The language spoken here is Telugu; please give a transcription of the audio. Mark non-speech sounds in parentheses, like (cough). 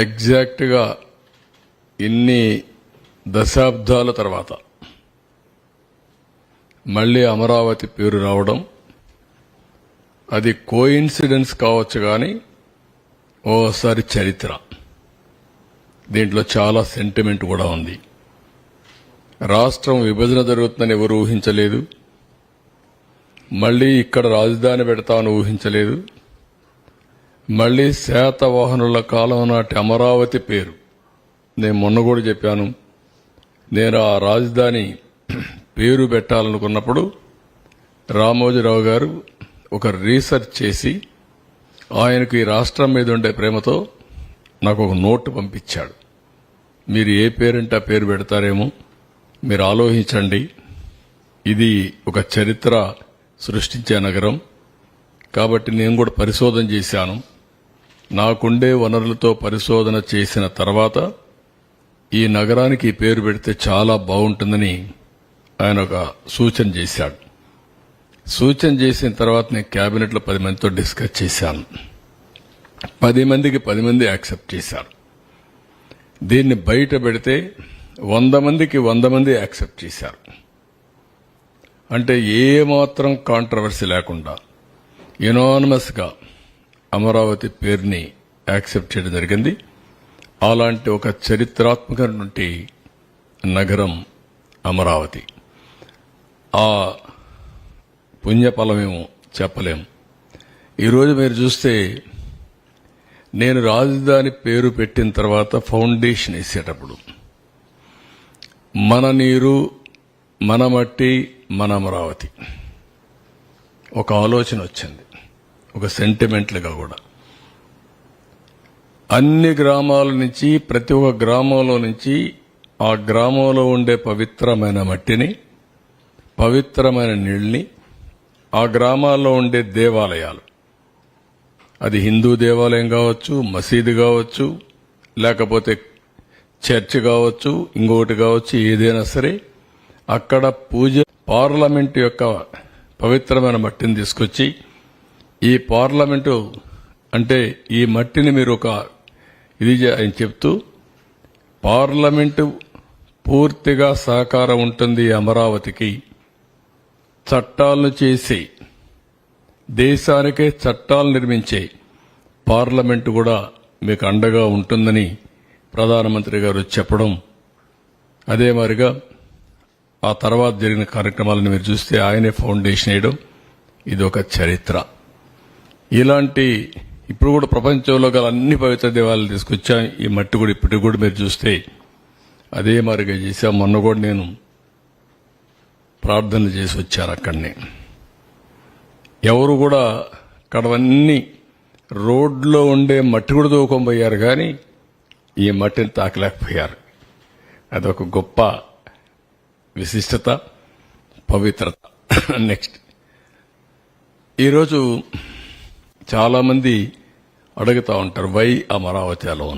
ఎగ్జాక్ట్గా ఇన్ని దశాబ్దాల తర్వాత మళ్ళీ అమరావతి పేరు రావడం అది కోయిన్సిడెన్స్ కావచ్చు కానీ ఓసారి చరిత్ర. దీంట్లో చాలా సెంటిమెంట్ కూడా ఉంది. రాష్ట్రం విభజన జరుగుతుందని ఎవరు ఊహించలేదు. మళ్ళీ ఇక్కడ రాజధాని పెడతామని ఊహించలేదు. మళ్ళీ శాతవాహనుల కాలం నాటి అమరావతి పేరు. నేను మొన్న కూడా చెప్పాను. నేను ఆ రాజధాని పేరు పెట్టాలనుకున్నప్పుడు రామోజీరావు గారు ఒక రీసెర్చ్ చేసి ఆయనకు ఈ రాష్ట్రం మీద ఉండే ప్రేమతో నాకు ఒక నోటు పంపించాడు. మీరు ఏ పేరంటే ఆ పేరు పెడతారేమో మీరు ఆలోచించండి. ఇది ఒక చరిత్ర సృష్టించే నగరం. కాబట్టి నేను కూడా పరిశోధన చేశాను. నాకుండే వనరులతో పరిశోధన చేసిన తర్వాత ఈ నగరానికి పేరు పెడితే చాలా బాగుంటుందని ఆయన ఒక సూచన చేశాడు. సూచన చేసిన తర్వాత నేను క్యాబినెట్లో పది మందితో డిస్కస్ చేశాను. పది మందికి పది మంది యాక్సెప్ట్ చేశారు. దీన్ని బయట పెడితే వంద మందికి వంద మంది యాక్సెప్ట్ చేశారు. అంటే ఏమాత్రం కాంట్రవర్సీ లేకుండా యునానమస్గా అమరావతి పేరుని యాక్సెప్ట్ చేయడం జరిగింది. అలాంటి ఒక చరిత్రాత్మకటువంటి నగరం అమరావతి. ఆ పుణ్యఫలమేమో చెప్పలేం. ఈరోజు మీరు చూస్తే నేను రాజధాని పేరు పెట్టిన తర్వాత ఫౌండేషన్ వేసేటప్పుడు మన నీరు మన మట్టి మన అమరావతి. ఒక ఆలోచన వచ్చింది. ఒక సెంటిమెంట్లుగా కూడా. అన్ని గ్రామాల నుంచి ప్రతి ఒక్క గ్రామంలో నుంచి ఆ గ్రామంలో ఉండే పవిత్రమైన మట్టిని పవిత్రమైన నీళ్ళని ఆ గ్రామాల్లో ఉండే దేవాలయాలు. అది హిందూ దేవాలయం కావచ్చు మసీదు కావచ్చు లేకపోతే చర్చ్ కావచ్చు ఇంకొకటి కావచ్చు ఏదైనా సరే అక్కడ పూజ పార్లమెంట్ యొక్క పవిత్రమైన మట్టిని తీసుకొచ్చి ఈ పార్లమెంటు అంటే ఈ మట్టిని మీరు ఒక ఇది ఆయన చెప్తూ పార్లమెంటు పూర్తిగా సహకారం ఉంటుంది అమరావతికి. చట్టాలను చేసి దేశానికే చట్టాలు నిర్మించే పార్లమెంటు కూడా మీకు అండగా ఉంటుందని ప్రధానమంత్రి గారు చెప్పడం. అదే మాదిరిగా ఆ తర్వాత జరిగిన కార్యక్రమాలను మీరు చూస్తే ఆయనే ఫౌండేషన్ వేయడం. ఇది ఒక చరిత్ర. ఇలాంటి ఇప్పుడు కూడా ప్రపంచంలో గల అన్ని పవిత్ర దేవాలయాలు తీసుకొచ్చాం ఈ మట్టి కూడా ఇప్పటికి కూడా మీరు చూస్తే అదే మాదిరిగా చేశాం. మొన్న కూడా నేను ప్రార్థనలు చేసి వచ్చారు అక్కడనే. ఎవరు కూడా అక్కడవన్నీ రోడ్లో ఉండే మట్టి కూడా తోకొనిపోయారు కానీ ఈ మట్టిని తాకలేకపోయారు. అదొక గొప్ప విశిష్టత పవిత్రత. (clears throat) నెక్స్ట్ ఈరోజు చాలామంది అడుగుతా ఉంటారు వై అమరావతి అలో